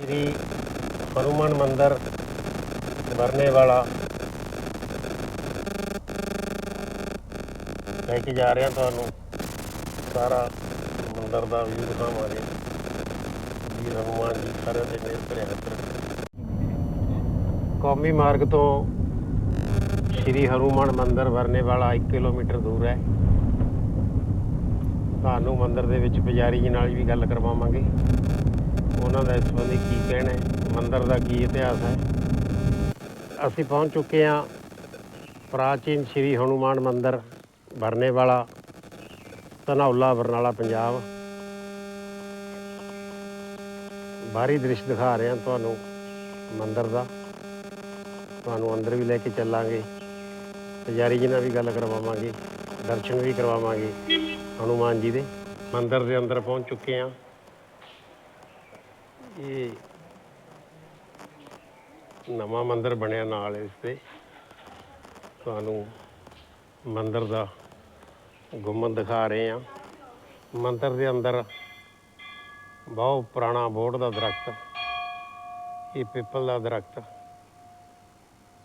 ਸ੍ਰੀ ਹਨੂਮਾਨ ਮੰਦਰ ਵਰਨੇ ਵਾਲਾ ਲੈ ਕੇ ਜਾ ਰਿਹਾ ਤੁਹਾਨੂੰ। ਸਾਰਾ ਮੰਦਰ ਦਾ ਵਿਊ ਦਿਖਾਵਾਂਗੇ। ਜੀ ਹਨੂਮਾਨ ਜੀ ਸਾਰਿਆਂ ਦੇ ਮੇਰ ਭਰੇ ਹੱਥ ਕੌਮੀ ਮਾਰਗ ਤੋਂ ਸ੍ਰੀ ਹਨੂਮਾਨ ਮੰਦਰ ਵਰਨੇ ਵਾਲਾ 1 ਕਿਲੋਮੀਟਰ ਦੂਰ ਹੈ। ਤੁਹਾਨੂੰ ਮੰਦਰ ਦੇ ਵਿੱਚ ਪੁਜਾਰੀ ਜੀ ਨਾਲ ਵੀ ਗੱਲ ਕਰਵਾਵਾਂਗੇ। ਉਹਨਾਂ ਦਾ ਇਸ ਸੰਬੰਧੀ ਕੀ ਕਹਿਣਾ ਹੈ? ਮੰਦਰ ਦਾ ਕੀ ਇਤਿਹਾਸ ਹੈ? ਅਸੀਂ ਪਹੁੰਚ ਚੁੱਕੇ ਹਾਂ ਪ੍ਰਾਚੀਨ ਸ੍ਰੀ ਹਨੂਮਾਨ ਮੰਦਰ ਭਰਨੇ ਵਾਲਾ ਧਨੌਲਾ ਬਰਨਾਲਾ ਪੰਜਾਬ। ਬਾਹਰੀ ਦ੍ਰਿਸ਼ ਦਿਖਾ ਰਹੇ ਹਾਂ ਤੁਹਾਨੂੰ ਮੰਦਰ ਦਾ। ਤੁਹਾਨੂੰ ਅੰਦਰ ਵੀ ਲੈ ਕੇ ਚੱਲਾਂਗੇ। ਪੁਜਾਰੀ ਜੀ ਨਾਲ ਵੀ ਗੱਲ ਕਰਵਾਵਾਂਗੇ, ਦਰਸ਼ਨ ਵੀ ਕਰਵਾਵਾਂਗੇ ਹਨੂਮਾਨ ਜੀ ਦੇ। ਮੰਦਰ ਦੇ ਅੰਦਰ ਪਹੁੰਚ ਚੁੱਕੇ ਹਾਂ। ਇਹ ਨਵਾਂ ਮੰਦਿਰ ਬਣਿਆ ਨਾਲ ਇਸ ਤੇ। ਤੁਹਾਨੂੰ ਮੰਦਿਰ ਦਾ ਗੁੰਮਤ ਦਿਖਾ ਰਹੇ ਹਾਂ। ਮੰਦਿਰ ਦੇ ਅੰਦਰ ਬਹੁਤ ਪੁਰਾਣਾ ਬੋੜ ਦਾ ਦਰਖਤ, ਇਹ ਪਿੱਪਲ ਦਾ ਦਰਖਤ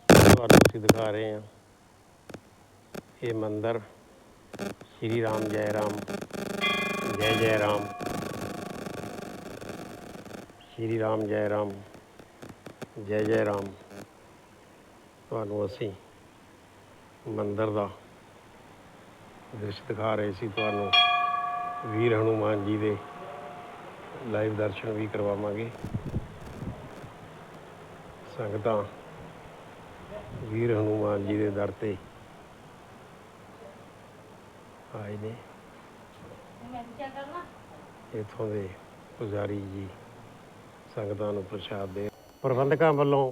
ਤੁਹਾਨੂੰ ਅਸੀਂ ਦਿਖਾ ਰਹੇ ਹਾਂ। ਇਹ ਮੰਦਿਰ ਸ਼੍ਰੀ ਰਾਮ ਜੈ ਰਾਮ, ਜੈ ਜੈ ਰਾਮ ਸ਼੍ਰੀ ਰਾਮ ਜੈ ਰਾਮ ਜੈ ਜੈ ਰਾਮ। ਤੁਹਾਨੂੰ ਅਸੀਂ ਮੰਦਿਰ ਦਾ ਦ੍ਰਿਸ਼ ਦਿਖਾ ਰਹੇ ਸੀ। ਤੁਹਾਨੂੰ ਵੀਰ ਹਨੂਮਾਨ ਜੀ ਦੇ ਲਾਈਵ ਦਰਸ਼ਨ ਵੀ ਕਰਵਾਵਾਂਗੇ। ਸੰਗਤਾਂ ਵੀਰ ਹਨੂਮਾਨ ਜੀ ਦੇ ਦਰ ਤੇ ਆਏ ਨੇ। ਇੱਥੋਂ ਦੇ ਪੁਜਾਰੀ ਜੀ ਸੰਗਤਾਂ ਨੂੰ ਪ੍ਰਸ਼ਾਦ ਦੇ। ਪ੍ਰਬੰਧਕਾਂ ਵੱਲੋਂ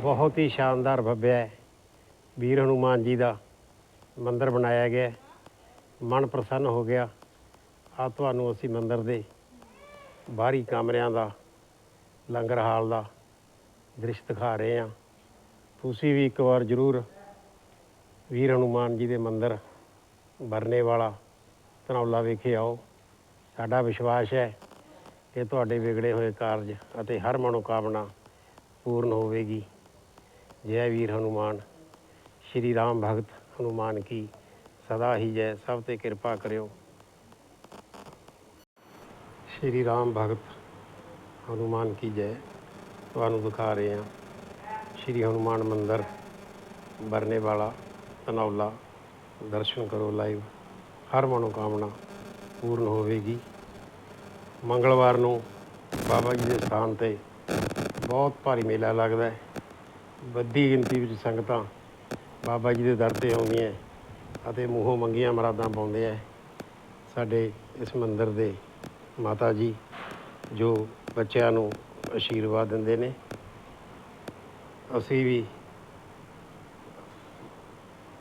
ਬਹੁਤ ਹੀ ਸ਼ਾਨਦਾਰ ਭव्य ਵੀਰ ਹਨੂਮਾਨ ਜੀ ਦਾ ਮੰਦਿਰ ਬਣਾਇਆ ਗਿਆ ਮਨ ਪ੍ਰਸੰਨ ਹੋ ਗਿਆ। ਆ ਤੁਹਾਨੂੰ ਅਸੀਂ ਮੰਦਿਰ ਦੇ ਬਾਹਰੀ ਕਮਰਿਆਂ ਦਾ, ਲੰਗਰ ਹਾਲ ਦਾ ਦ੍ਰਿਸ਼ ਦਿਖਾ ਰਹੇ ਹਾਂ। ਤੁਸੀਂ ਵੀ ਇੱਕ ਵਾਰ ਜ਼ਰੂਰ ਵੀਰ ਹਨੂਮਾਨ ਜੀ ਦੇ ਮੰਦਿਰ ਬਰਨੇ ਵਾਲਾ ਧਨੌਲਾ ਵੇਖੇ ਆਓ। ਸਾਡਾ ਵਿਸ਼ਵਾਸ ਹੈ ਕਿ ਤੁਹਾਡੇ ਵਿਗੜੇ ਹੋਏ ਕਾਰਜ ਅਤੇ ਹਰ ਮਨੋਕਾਮਨਾ ਪੂਰਨ ਹੋਵੇਗੀ। ਜੈ ਵੀਰ ਹਨੂਮਾਨ। ਸ਼੍ਰੀ ਰਾਮ ਭਗਤ ਹਨੂਮਾਨ ਕੀ। ਸਦਾ ਹੀ ਜੈ। ਸਭ ਤੇ ਕਿਰਪਾ ਕਰਿਓ। ਸ਼੍ਰੀ ਰਾਮ ਭਗਤ ਹਨੂਮਾਨ ਕੀ ਜੈ। ਤੁਹਾਨੂੰ ਦਿਖਾ ਰਹੇ ਹਾਂ। ਸ਼੍ਰੀ ਹਨੂਮਾਨ ਮੰਦਿਰ ਬਰਨੇ ਵਾਲਾ ਤਨੌਲਾ ਦਰਸ਼ਨ ਕਰੋ ਲਾਈਵ ਹਰ ਮਨੋਕਾਮਨਾ ਪੂਰਨ ਹੋਵੇਗੀ। ਮੰਗਲਵਾਰ ਨੂੰ ਬਾਬਾ ਜੀ ਦੇ ਸਥਾਨ ਤੇ ਬਹੁਤ ਭਾਰੀ ਮੇਲਾ ਲੱਗਦਾ ਹੈ। ਵੱਡੀ ਗਿਣਤੀ ਵਿੱਚ ਸੰਗਤਾਂ ਬਾਬਾ ਜੀ ਦੇ ਦਰ ਤੇ ਆਉਂਦੀਆਂ ਅਤੇ ਮੂੰਹੋਂ ਮੰਗੀਆਂ ਮਰਾਦਾਂ ਪਾਉਂਦੇ ਹੈ। ਸਾਡੇ ਇਸ ਮੰਦਿਰ ਦੇ ਮਾਤਾ ਜੀ ਜੋ ਬੱਚਿਆਂ ਨੂੰ ਆਸ਼ੀਰਵਾਦ ਦਿੰਦੇ ਨੇ। ਅਸੀਂ ਵੀ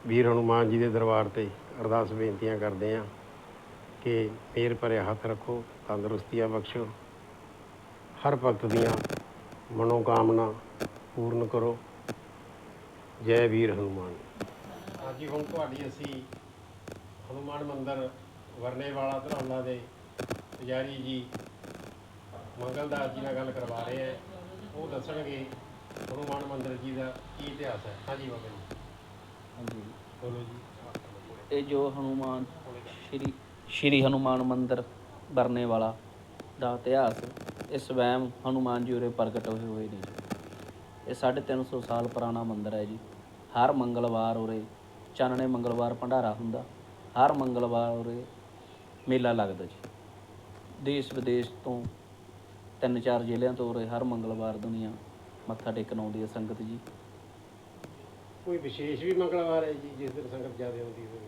ਵੀਰ ਹਨੂਮਾਨ ਜੀ ਦੇ ਦਰਬਾਰ ਤੇ ਅਰਦਾਸ ਬੇਨਤੀਆਂ ਕਰਦੇ ਹਾਂ ਕਿ ਮੇਰ ਭਰਿਆ ਹੱਥ ਰੱਖੋ। ਤੰਦਰੁਸਤੀਆਂ ਬਖਸ਼ੋ। ਹਰ ਭਗਤ ਦੀਆਂ ਮਨੋਕਾਮਨਾ ਪੂਰਨ ਕਰੋ। ਜੈ ਵੀਰ ਹਨੂਮਾਨ। ਹਾਂਜੀ ਹੁਣ ਤੁਹਾਡੀ ਅਸੀਂ ਹਨੂਮਾਨ ਮੰਦਿਰ ਵਰਨੇ ਵਾਲਾ ਧਰੌਲਾ ਦੇ ਪੁਜਾਰੀ ਜੀ ਮੰਗਲਦਾਸ ਜੀ ਨਾਲ ਗੱਲ ਕਰਵਾ ਰਹੇ ਹੈ। ਉਹ ਦੱਸਣਗੇ ਹਨੂਮਾਨ ਮੰਦਿਰ ਜੀ ਦਾ ਕੀ ਇਤਿਹਾਸ ਹੈ। ਹਾਂਜੀ ਬਾਬਾ ਜੀ। ਹਾਂਜੀ। ਬੋਲੋ ਜੀ। ਇਹ ਜੋ ਹਨੂਮਾਨ ਸ਼੍ਰੀ ਸ਼੍ਰੀ ਹਨੂਮਾਨ ਮੰਦਿਰ ਬਰਨੇ ਵਾਲਾ ਦਾ ਇਤਿਹਾਸ ਇਹ ਸਵੈਮ ਹਨੂਮਾਨ ਜੀ ਉਰੇ ਪ੍ਰਗਟ ਹੋਏ ਹੋਏ ਨੇ। ਇਹ 350 ਸਾਲ ਪੁਰਾਣਾ ਮੰਦਿਰ ਹੈ ਜੀ। ਹਰ ਮੰਗਲਵਾਰ ਉਰੇ ਚਾਨਣੇ ਮੰਗਲਵਾਰ ਭੰਡਾਰਾ ਹੁੰਦਾ। ਹਰ ਮੰਗਲਵਾਰ ਉਰੇ ਮੇਲਾ ਲੱਗਦਾ ਜੀ। ਦੇਸ਼ ਵਿਦੇਸ਼ ਤੋਂ ਤਿੰਨ ਚਾਰ ਜ਼ਿਲ੍ਹਿਆਂ ਤੋਂ ਉਰੇ ਹਰ ਮੰਗਲਵਾਰ ਦੁਨੀਆ ਮੱਥਾ ਟੇਕਣ ਆਉਂਦੀ ਹੈ ਸੰਗਤ ਜੀ। ਕੋਈ ਵਿਸ਼ੇਸ਼ ਵੀ ਮੰਗਲਵਾਰ ਹੈ ਜੀ ਜਿਸ ਦਿਨ ਸੰਗਤ ਜ਼ਿਆਦਾ ਆਉਂਦੀ ਹੋਵੇ?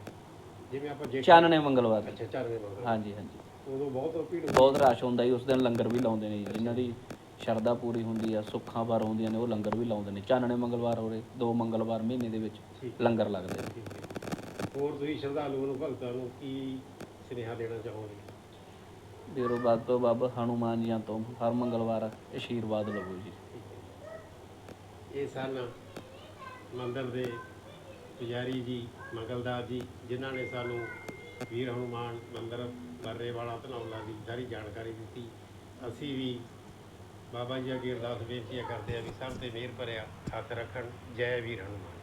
ਜਿਵੇਂ ਆਪਾਂ ਚਾਨਣੇ ਮੰਗਲਵਾਰ। ਅੱਛਾ ਚਾਰਵੇਂ ਮੰਗਲਵਾਰ। ਹਾਂਜੀ ਹਾਂਜੀ। ਉਦੋਂ ਬਹੁਤ ਭੀੜ ਬਹੁਤ ਰਸ਼ ਹੁੰਦਾ ਜੀ ਉਸ ਦਿਨ ਲੰਗਰ ਵੀ ਲਾਉਂਦੇ ਨੇ ਜੀ। ਜਿਨ੍ਹਾਂ ਦੀ ਸ਼ਰਧਾ ਪੂਰੀ ਹੁੰਦੀ ਆ ਸੁੱਖਾਂ ਵਾਰ ਹੁੰਦੀਆਂ ਨੇ ਉਹ ਲੰਗਰ ਵੀ ਲਾਉਂਦੇ ਨੇ। ਚਾਨਣੇ ਮੰਗਲਵਾਰ ਹੋਰੇ ਦੋ ਮੰਗਲਵਾਰ ਮਹੀਨੇ ਦੇ ਵਿੱਚ ਲੰਗਰ ਲੱਗਦੇ ਨੇ। ਠੀਕ ਹੈ। ਹੋਰ ਤੁਸੀਂ ਸ਼ਰਧਾਲੂਆਂ ਨੂੰ ਭਗਤਾਂ ਨੂੰ ਕੀ ਸੁਨੇਹਾ ਦੇਣਾ ਚਾਹੋਗੇ? ਦੇਰੋ ਬਾਦ ਤੋਂ ਬੱਬ ਹਨੂਮਾਨ ਜੀਆਂ ਤੋਂ ਹਰ ਮੰਗਲਵਾਰ ਆਸ਼ੀਰਵਾਦ ਲਵੋ ਜੀ। ਇਹ ਸਨ ਮੰਦਰ ਦੇ ਪੁਜਾਰੀ ਜੀ ਮੰਗਲਦਾਸ ਜੀ ਜਿਨ੍ਹਾਂ ਨੇ ਸਾਨੂੰ ਵੀਰ ਹਨੂਮਾਨ ਮੰਦਰ ਬਰਰੇ ਵਾਲਾ ਧਨੌਲਾ ਦੀ ਸਾਰੀ ਜਾਣਕਾਰੀ ਦਿੱਤੀ। ਅਸੀਂ ਵੀ ਬਾਬਾ ਜੀ ਅੱਗੇ ਅਰਦਾਸ ਬੇਨਤੀਆਂ ਕਰਦੇ ਆ ਵੀ ਸਭ ਤੇ ਮਿਹਰ ਭਰਿਆ ਹੱਥ ਰੱਖਣ। ਜੈ ਵੀਰ ਹਨੂਮਾਨ।